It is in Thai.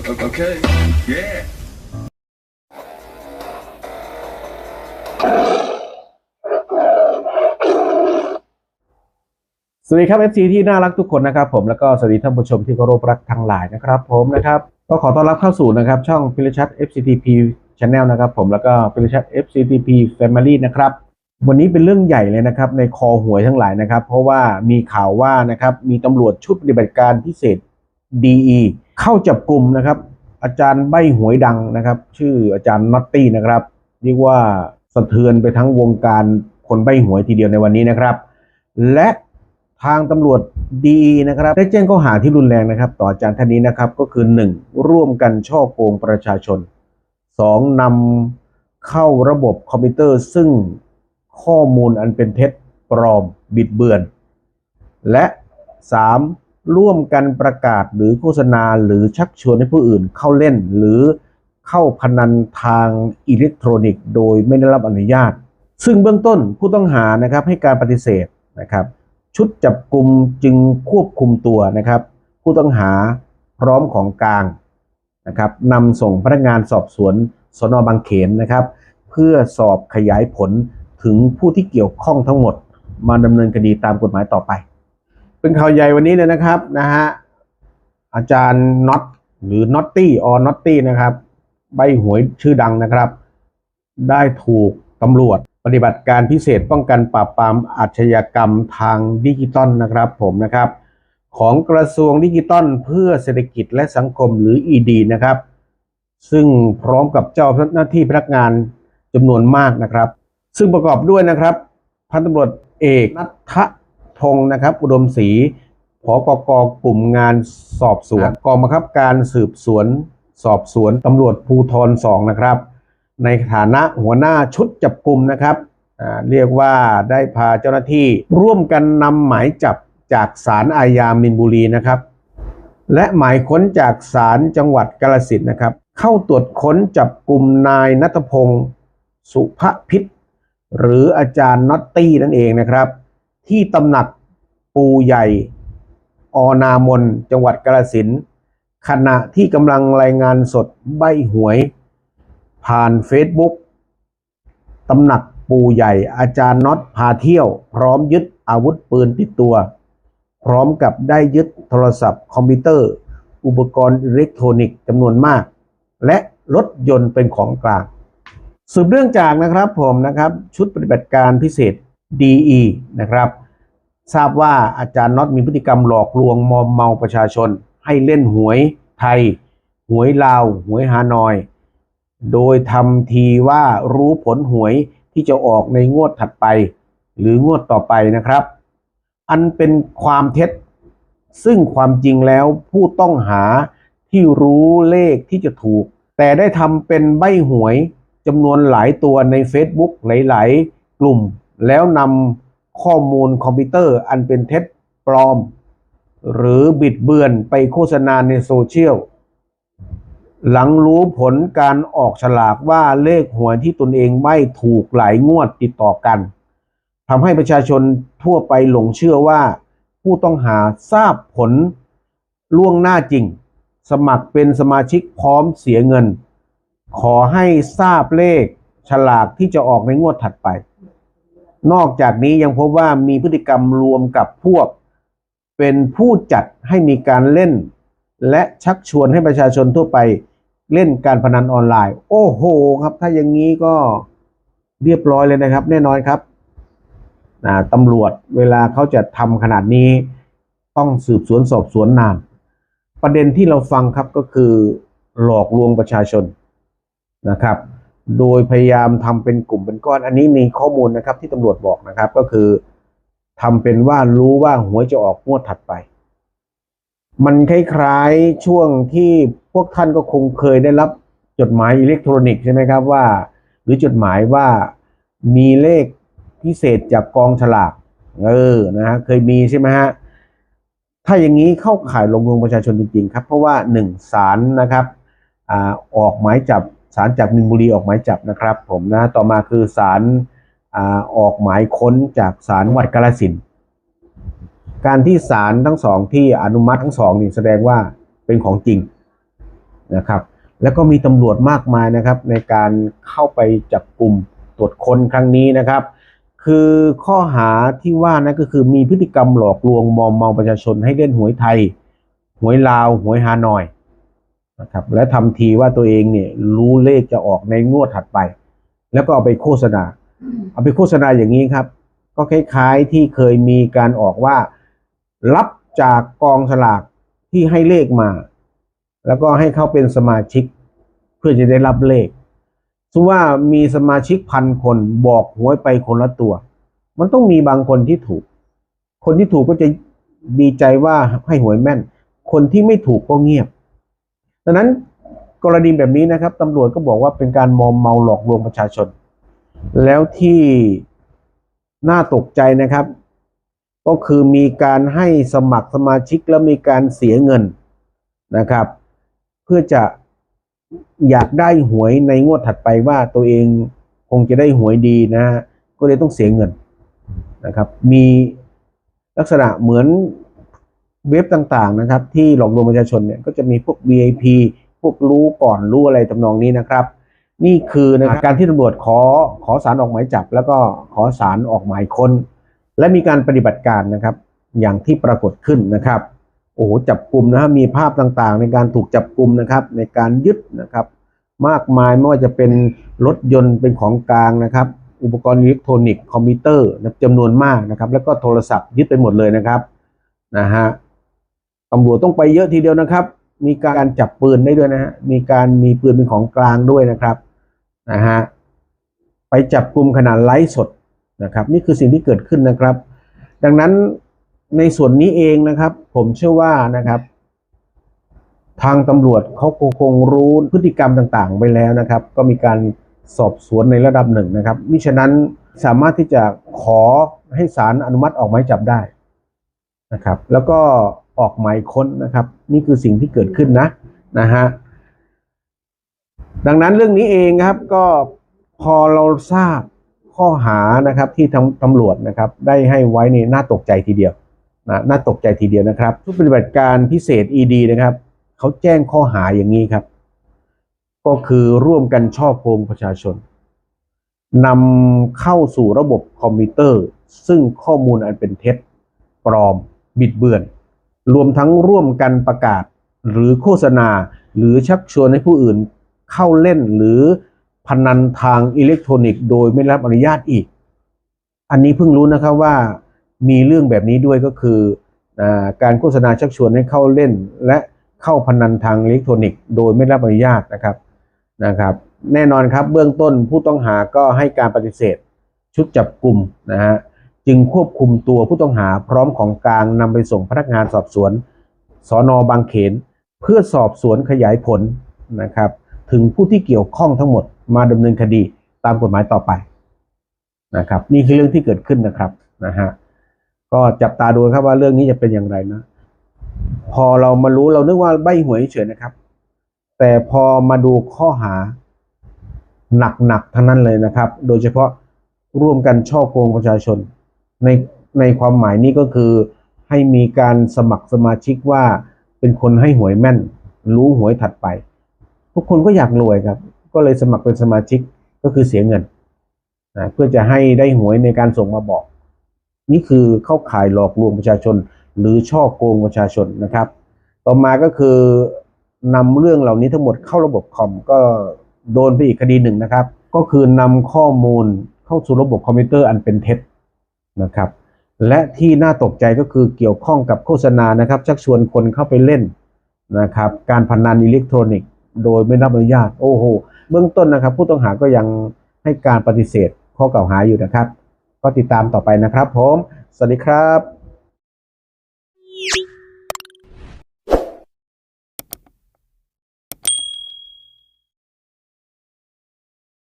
Okay. Yeah. สวัสดีครับ FC ที่น่ารักทุกคนนะครับผมแล้วก็สวัสดีท่านผู้ชมที่เคารพรักทั้งหลายนะครับผมนะครับก็ขอต้อนรับเข้าสู่นะครับช่องพิรชัด FCTP Channel นะครับผมแล้วก็พิรชัด FCTP Family นะครับวันนี้เป็นเรื่องใหญ่เลยนะครับในคอหวยทั้งหลายนะครับ เพราะว่ามีข่าวว่านะครับมีตำรวจชุดปฏิบัติการพิเศษ DE เข้าจับกลุ่มนะครับ อาจารย์ใบหวยดังนะครับ ชื่ออาจารย์น็อตตี้นะครับ เรียกว่าสะเทือนไปทั้งวงการคนใบหวยทีเดียวในวันนี้นะครับ และทางตำรวจดีนะครับได้แจ้งข้อหาที่รุนแรงนะครับ ต่ออาจารย์ท่านนี้นะครับก็คือ 1. ร่วมกันช่อโกงประชาชน 2. นำเข้าระบบคอมพิวเตอร์ซึ่งข้อมูลอันเป็นเท็จปลอมบิดเบือน และ 3. ร่วมกันประกาศหรือโฆษณาหรือชักชวนให้ผู้อื่นเข้าเล่น หรือเข้าพนันทางอิเล็กทรอนิกส์ โดยไม่ได้รับอนุญาต ซึ่งเบื้องต้นผู้ต้องหานะครับให้การปฏิเสธนะครับ ชุดจับกลุ่มจึงควบคุมตัวนะครับ ผู้ต้องหาพร้อมของกลางนะครับนำส่งพนักงานสอบสวนสนบางเขนนะครับ เพื่อสอบขยายผลถึงผู้ที่เกี่ยวข้องทั้งหมด มาดำเนินคดีตามกฎหมายต่อไป เป็นข่าวใหญ่วันนี้เลยนะครับนะฮะอาจารย์น็อตหรือน็อตตี้ออน็อตตี้นะครับใบหวยชื่อดังนะครับ ได้ถูกตำรวจปฏิบัติการพิเศษป้องกันปราบปรามอาชญากรรมทางดิจิตอลนะครับ ผมนะครับ ของกระทรวงดิจิตอลเพื่อเศรษฐกิจและสังคมหรือ ED นะครับ ซึ่งพร้อมกับเจ้าหน้าที่พนักงานจำนวนมากนะครับ ซึ่งประกอบด้วยนะครับ พันตำรวจเอกนัท พงศ์นะครับ อุดมศรีผกกกลุ่มงานสอบสวนกองบังคับการสืบสวน สอบสวนตำรวจภูธรสองนะครับ ในฐานะหัวหน้าชุดจับกลุ่มนะครับอ่าเรียกว่าได้พาเจ้าหน้าที่ร่วมกันนำหมายจับจากศาลอาญามินบุรีนะครับ และหมายค้นจากศาลจังหวัดกาลสินธุ์นะครับ เข้าตรวจค้นจับกลุ่มนายนัทพงศ์สุภพิษหรืออาจารย์น็อตตี้นั่นเองนะครับ ที่ตำหนักปูใหญ่ออนามน จังหวัดกาลสินธุ์ขณะที่กำลังรายงานสดใบหวย ผ่าน Facebook ตำหนักปูใหญ่อาจารย์น็อตพาเที่ยว พร้อมยึดอาวุธปืนติดตัว พร้อมกับได้ยึดโทรศัพท์คอมพิวเตอร์ อุปกรณ์อิเล็กทรอนิกส์จำนวนมาก และรถยนต์เป็นของกลางสืบเรื่องจากนะครับผมนะครับชุดปฏิบัติการพิเศษ DE นะครับ ทราบว่าอาจารย์น็อตมีพฤติกรรมหลอกลวงมอมเมาประชาชน ให้เล่นหวยไทย หวยลาว หวยฮานอย โดยทำทีว่ารู้ผลหวยที่จะออกในงวดถัดไป หรืองวดต่อไปนะครับ อันเป็นความเท็จ ซึ่งความจริงแล้วผู้ต้องหาที่รู้เลขที่จะถูก แต่ได้ทำเป็นใบหวยจำนวนหลายตัวใน Facebook หลาย ๆ กลุ่มแล้วนำ ข้อมูลคอมพิวเตอร์อันเป็นเท็จปลอม หรือบิดเบือนไปโฆษณาในโซเชียล หลังรู้ผลการออกฉลากว่าเลขหวยที่ตนเองไม่ถูกหลายงวดติดต่อกันทำให้ประชาชนทั่วไปหลงเชื่อว่า ผู้ต้องหาทราบผลล่วงหน้าจริง สมัครเป็นสมาชิกพร้อมเสียเงิน ขอให้ทราบเลขฉลากที่จะออกในงวดถัดไป นอกจากนี้ยังพบว่ามีพฤติกรรมรวมกับพวก เป็นผู้จัดให้มีการเล่น และชักชวนให้ประชาชนทั่วไปเล่นการพนันออนไลน์ โอ้โหครับ ถ้าอย่างนี้ก็เรียบร้อยเลยนะครับ แน่นอนครับตำรวจเวลาเขาจะทำขนาดนี้ ต้องสืบสวนสอบสวนนาน ประเด็นที่เราฟังครับก็คือหลอกลวงประชาชนนะครับ โดยพยายามทำเป็นกลุ่มเป็นก้อน อันนี้มีข้อมูลนะครับที่ตำรวจบอกนะครับ ก็คือทำเป็นว่ารู้ว่าหวยจะออกงวดถัดไป มันคล้ายๆช่วงที่พวกท่านก็คงเคยได้รับจดหมายอิเล็กทรอนิกส์ใช่ไหมครับว่า หรือจดหมายว่ามีเลขพิเศษจากกองฉลากเออนะฮะเคยมีใช่ไหมฮะถ้าอย่างนี้เข้าข่ายลงลวงประชาชนจริงๆครับ เพราะว่าหนึ่งศาลนะครับอ่าออกหมายจับ ศาลจากมินบุรีออกหมายจับนะครับ ผมนะต่อมาคือศาลอออกหมายค้นจากศาลวัดกาลสินการที่ศาลทั้งสองที่อนุมัติทั้งสองนี่แสดงว่าเป็นของจริงนะครับ แล้วก็มีตำรวจมากมายนะครับ ในการเข้าไปจับกลุ่มตรวจค้นครั้งนี้นะครับ คือข้อหาที่ว่านั่นก็คือมีพฤติกรรมหลอกลวงมอมเมาประชาชนให้เล่นหวยไทย หวยลาว หวยฮานอย นะครับและทำทีว่าตัวเองเนี่ยรู้เลขจะออกในงวดถัดไป แล้วก็เอาไปโฆษณา เอาไปโฆษณาอย่างนี้ครับ ก็คล้ายๆที่เคยมีการออกว่า รับจากกองสลากที่ให้เลขมา แล้วก็ให้เขาเป็นสมาชิก เพื่อจะได้รับเลขสมมุติว่ามีสมาชิกพันคนบอกหวยไปคนละตัว มันต้องมีบางคนที่ถูก คนที่ถูกก็จะดีใจว่าให้หวยแม่น คนที่ไม่ถูกก็เงียบ ดังนั้นกรณีแบบนี้นะครับตำรวจก็บอกว่าเป็นการมอมเมาหลอกลวงประชาชน แล้วที่น่าตกใจนะครับ ก็คือมีการให้สมัครสมาชิกแล้วมีการเสียเงินนะครับ เพื่อจะอยากได้หวยในงวดถัดไปว่าตัวเองคงจะได้หวยดีนะฮะก็เลยต้องเสียเงินนะครับ มีลักษณะเหมือน เว็บต่างๆนะครับ ที่หลอกลวงประชาชนเนี่ยก็จะมีพวก VIP พวกรู้ก่อนรู้อะไรทำนองนี้นะครับ นี่คือนะครับการที่ตำรวจขอขอสารออกหมายจับ แล้วก็ขอสารออกหมายค้น และมีการปฏิบัติการนะครับ อย่างที่ปรากฏขึ้นนะครับโอ้โหจับกลุ่มนะฮะมีภาพต่างๆ ในการถูกจับกลุ่มนะครับ ในการยึดนะครับ มากมายไม่ว่าจะเป็นรถยนต์เป็นของกลางนะครับ อุปกรณ์อิเล็กทรอนิกส์คอมพิวเตอร์นะจำนวนมากนะครับ แล้วก็โทรศัพท์ยึดไปหมดเลยนะครับนะฮะ ตำรวจต้องไปเยอะทีเดียวนะครับ มีการจับปืนได้ด้วยนะฮะ มีการมีปืนเป็นของกลางด้วยนะครับนะฮะ ไปจับกลุ่มขนาดไลฟ์สดนะครับ นี่คือสิ่งที่เกิดขึ้นนะครับ ดังนั้นในส่วนนี้เองนะครับ ผมเชื่อว่านะครับ ทางตำรวจเขาคงรู้พฤติกรรมต่างๆ ไปแล้วนะครับ ก็มีการสอบสวนในระดับหนึ่งนะครับมิฉะนั้นสามารถที่จะขอให้ศาลอนุมัติออกหมายจับได้นะครับ แล้วก็ ออกหมายค้นนะครับ นี่คือสิ่งที่เกิดขึ้นนะนะฮะดังนั้นเรื่องนี้เองครับก็พอเราทราบข้อหานะครับที่ทางตำรวจนะครับ ได้ให้ไว้นี่น่าตกใจทีเดียวนะน่าตกใจทีเดียวนะครับชุดปฏิบัติการพิเศษ ED นะครับเขาแจ้งข้อหาอย่างนี้ครับ ก็คือร่วมกันช่อโกงประชาชนนำเข้าสู่ระบบคอมพิวเตอร์ ซึ่งข้อมูลอันเป็นเท็จ ปลอม บิดเบือน รวมทั้งร่วมกันประกาศหรือโฆษณา หรือชักชวนให้ผู้อื่นเข้าเล่นหรือพนันทางอิเล็กทรอนิกส์โดยไม่รับอนุญาตอีก อันนี้เพิ่งรู้นะครับว่ามีเรื่องแบบนี้ด้วยก็คืออการโฆษณาชักชวนให้เข้าเล่น และเข้าพนันทางอิเล็กทรอนิกส์โดยไม่รับอนุญาตนะครับนะครับ แน่นอนครับเบื้องต้นผู้ต้องหาก็ให้การปฏิเสธชุดจับกลุ่มนะฮะ จึงควบคุมตัวผู้ต้องหาพร้อมของกลางนำไปส่งพนักงานสอบสวนสอนอบางเขน เพื่อสอบสวนขยายผลนะครับ ถึงผู้ที่เกี่ยวข้องทั้งหมดมาดำเนินคดีตามกฎหมายต่อไปนะครับ นี่คือเรื่องที่เกิดขึ้นนะครับนะฮะก็จับตาดูครับว่าเรื่องนี้จะเป็นอย่างไรนะ พอเรามารู้เรานึกว่าใบหวยเฉยนะครับ แต่พอมาดูข้อหาหนักๆทั้งนั้นเลยนะครับ โดยเฉพาะร่วมกันช่อโกงประชาชน ในในความหมายนี้ก็คือให้มีการสมัครสมาชิกว่าเป็นคนให้หวยแม่น รู้หวยถัดไป ทุกคนก็อยากรวยครับ ก็เลยสมัครเป็นสมาชิกก็คือเสียเงินนะเพื่อจะให้ได้หวยในการส่งมาบอก นี่คือเข้าข่ายหลอกลวงประชาชน หรือช่อโกงประชาชนนะครับ ต่อมาก็คือนำเรื่องเหล่านี้ทั้งหมดเข้าระบบคอมก็โดนไปอีกคดีหนึ่งนะครับ ก็คือนำข้อมูลเข้าสู่ระบบคอมพิวเตอร์อันเป็นเท็จ นะครับ และที่น่าตกใจก็คือเกี่ยวข้องกับโฆษณานะครับชักชวนคนเข้าไปเล่นนะครับการพนันอิเล็กทรอนิกส์โดยไม่รับอนุญาตโอ้โหเบื้องต้นนะครับ ผู้ต้องหาก็ยังให้การปฏิเสธข้อกล่าวหาอยู่นะครับ ก็ติดตามต่อไปนะครับผม สวัสดีครับ